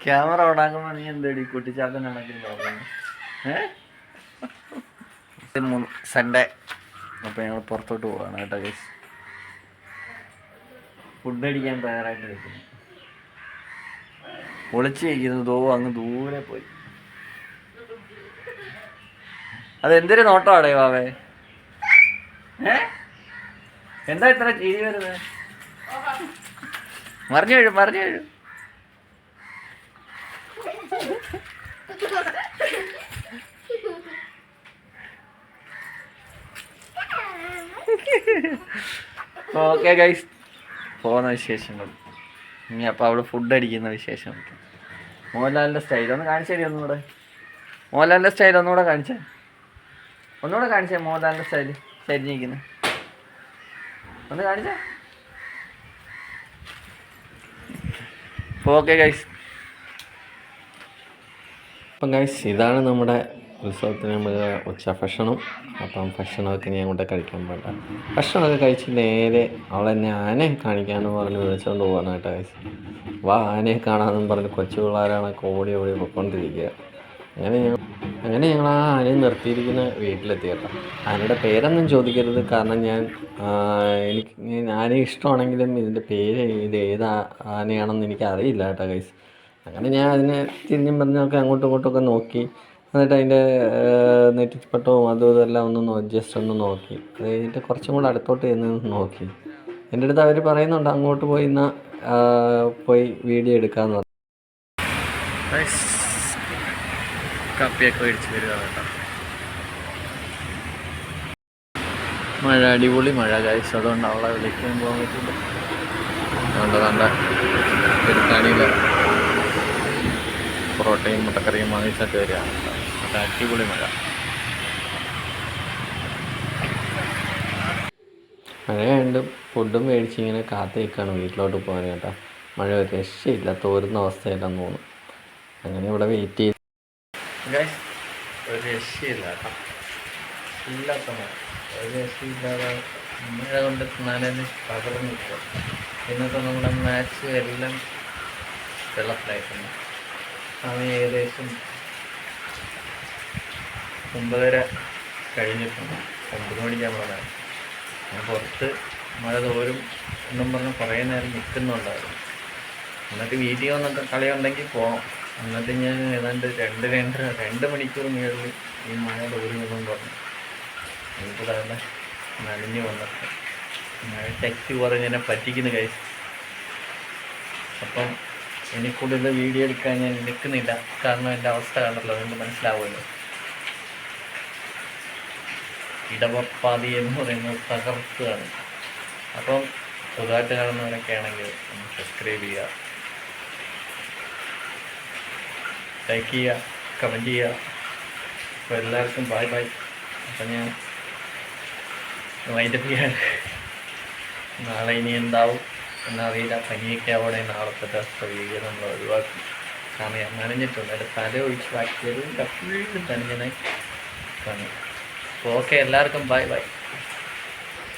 Camera ഓണാക്കുമ്പോ നീ എന്തേടി Kuttichathan Sunday അപ്പൊ ഞങ്ങൾ പുറത്തോട്ട് പോവാണ് കേട്ടോ ഗൈസ് ഫുഡ് അടിക്കാൻ തയ്യാറായിട്ട് നിൽക്കുന്നു. ഒളിച്ച് കഴിക്കുന്നത് ദോ അങ്ങ് ദൂരെ പോയി. അതെന്തൊരു നോട്ടമാടേ വാവേ? ഏ? എന്താ ഇത്ര ചെയ്തി വരുന്നത് മറിഞ്ഞു വീഴും മറിഞ്ഞു വീഴും. ഓക്കെ ഗൈസ് പോകുന്ന വിശേഷങ്ങൾ. ഇനി അപ്പോൾ അവിടെ ഫുഡ് അടിക്കുന്ന വിശേഷം. മോഹൻലാലിന്റെ സ്റ്റൈൽ ഒന്ന് കാണിച്ചേരി ഒന്നുകൂടെ. മോഹൻലാലിന്റെ സ്റ്റൈൽ ഒന്നുകൂടെ കാണിച്ചേ. ഒന്നുകൂടെ കാണിച്ചേ മോഹൻലാലിന്റെ സ്റ്റൈൽ ശരിഞ്ഞിരിക്കുന്നത് ഒന്ന് കാണിച്ചേ. ഓക്കെ ഗൈസ് അപ്പം ഗൈസ് ഇതാണ് നമ്മുടെ ഉത്സവത്തിന് നമ്മൾ ഉച്ച ഭക്ഷണം. അപ്പം ഭക്ഷണമൊക്കെ ഞാൻ അങ്ങോട്ട് കഴിക്കാൻ പോകണ്ട ഭക്ഷണമൊക്കെ കഴിച്ച് നേരെ അവളെന്നെ ആനയെ കാണിക്കാമെന്ന് പറഞ്ഞ് വിളിച്ചുകൊണ്ട് പോവാണ് കേട്ടോ ഗൈസ് വാ ആനയെ കാണാമെന്നും പറഞ്ഞ് കൊച്ചു പിള്ളേരാണ് ഓടി ഓടി പൊയ്ക്കൊണ്ടിരിക്കുക അങ്ങനെ ഞങ്ങൾ അങ്ങനെ ഞങ്ങൾ ആ ആനയെ നിർത്തിയിരിക്കുന്ന വീട്ടിലെത്തി കേട്ടോ. ആനയുടെ പേരൊന്നും ചോദിക്കരുത്. കാരണം ഞാൻ എനിക്ക് ആനയെ ഇഷ്ടമാണെങ്കിലും ഇതിന്റെ പേര് ഇത് ഏത് ആനയാണെന്ന് എനിക്ക് അറിയില്ല കേട്ടോ ഗൈസ് അങ്ങനെ ഞാൻ അതിനെ തിരിഞ്ഞും പറഞ്ഞൊക്കെ അങ്ങോട്ടും ഇങ്ങോട്ടും ഒക്കെ നോക്കി. എന്നിട്ട് അതിന്റെ നെറ്റിപ്പട്ടവും അതും ഇതെല്ലാം ഒന്ന് ജസ്റ്റ് ഒന്ന് നോക്കി. അത് കഴിഞ്ഞിട്ട് കുറച്ചും കൂടെ അടുത്തോട്ട് ചെന്ന് നോക്കി. എന്റെ അടുത്ത് അവർ പറയുന്നുണ്ട് അങ്ങോട്ട് പോയി ഇന്ന് പോയി വീഡിയോ എടുക്കാമെന്ന് പറഞ്ഞു. കപ്പിയൊക്കെ മേടിച്ച് വരിക കേട്ടോ. മഴ അടിപൊളി മഴ കാഴ്ച അതുകൊണ്ട് അവളെ വിളിക്കാൻ പോകാൻ പറ്റില്ല. അതുകൊണ്ട് നല്ല പെരുത്താണിയില്ല പൊറോട്ടയും മുട്ടക്കറിയും വാങ്ങിച്ചൊക്കെ വരികയാണ്. നല്ല അടിപൊളി മഴ. മഴയുണ്ട് ഫുഡും മേടിച്ച് ഇങ്ങനെ കാത്തു നിൽക്കുകയാണ് വീട്ടിലോട്ട് പോകാൻ കേട്ടോ. മഴ രക്ഷയില്ല. തോരുന്ന അവസ്ഥയില്ലെന്ന് തോന്നുന്നു. അങ്ങനെ ഇവിടെ വെയിറ്റ് ചെയ്ത് ഒരു രക്ഷയില്ല കേട്ടോ. ഒരു രക്ഷയില്ലാതെ മഴ കൊണ്ട് നനഞ്ഞ് തകർന്നു നിൽക്കുക ഇന്നത്തെ നമ്മുടെ മാച്ച് എല്ലാം വെള്ളത്തിലായിട്ടുണ്ട്. സമയം ഏകദേശം ഒമ്പതര കഴിഞ്ഞിട്ടുണ്ട്. ഒമ്പത് പറഞ്ഞത് ഞാൻ പുറത്ത് മഴ തോരും എന്നും പറഞ്ഞ് കുറേ നേരം നിൽക്കുന്നുണ്ടായിരുന്നു. എന്നിട്ട് വീട്ടിൽ വന്നൊക്കെ കളിയുണ്ടെങ്കിൽ പോകാം എന്നിട്ട് ഞാൻ ഏതാണ്ട് രണ്ട് രണ്ടര രണ്ട് മണിക്കൂർ മുകളിൽ ഈ മഴ തോരുമെന്നും പറഞ്ഞു. എനിക്ക് തന്നെ നനഞ്ഞു വന്നിട്ട് മഴ ടെക്സ്റ്റ് പറഞ്ഞ് എന്നെ പറ്റിക്കുന്നു കഴിച്ചു അപ്പം എനിക്കുള്ളിൽ വീഡിയോ എടുക്കാൻ ഞാൻ നിൽക്കുന്നില്ല. കാരണം എന്റെ അവസ്ഥ കണ്ടല്ലോ അതുകൊണ്ട് മനസ്സിലാവുമല്ലോ. ഇടവപ്പാതി എന്ന് പറയുന്നത് തകർക്കുകയാണ്. അപ്പം സുഖമായിട്ട് കാണുന്നവരൊക്കെ ആണെങ്കിൽ ഒന്ന് സബ്സ്ക്രൈബ് ചെയ്യുക. ലൈക്ക് ചെയ്യുക കമന്റ് ചെയ്യുക അപ്പോൾ എല്ലാവർക്കും ബൈ ബൈ അപ്പം ഞാൻ വൈൻഡപ്പ് ചെയ്യാണ് നാളെ ഇനി എന്താവും എന്നറിയില്ല. പനിയൊക്കെ ആവണേ നാളത്തെ ടെസ്റ്റ് വീഡിയോ നമ്മൾ ഒഴിവാക്കി. കാരണം ഞാൻ നനഞ്ഞിട്ടുണ്ട്. എന്റെ തല ഒഴിച്ച് ബാക്കിയത് ഫുള്ളും നനഞ്ഞനായി കാണും അപ്പോൾ ഓക്കെ എല്ലാവർക്കും ബൈ ബൈ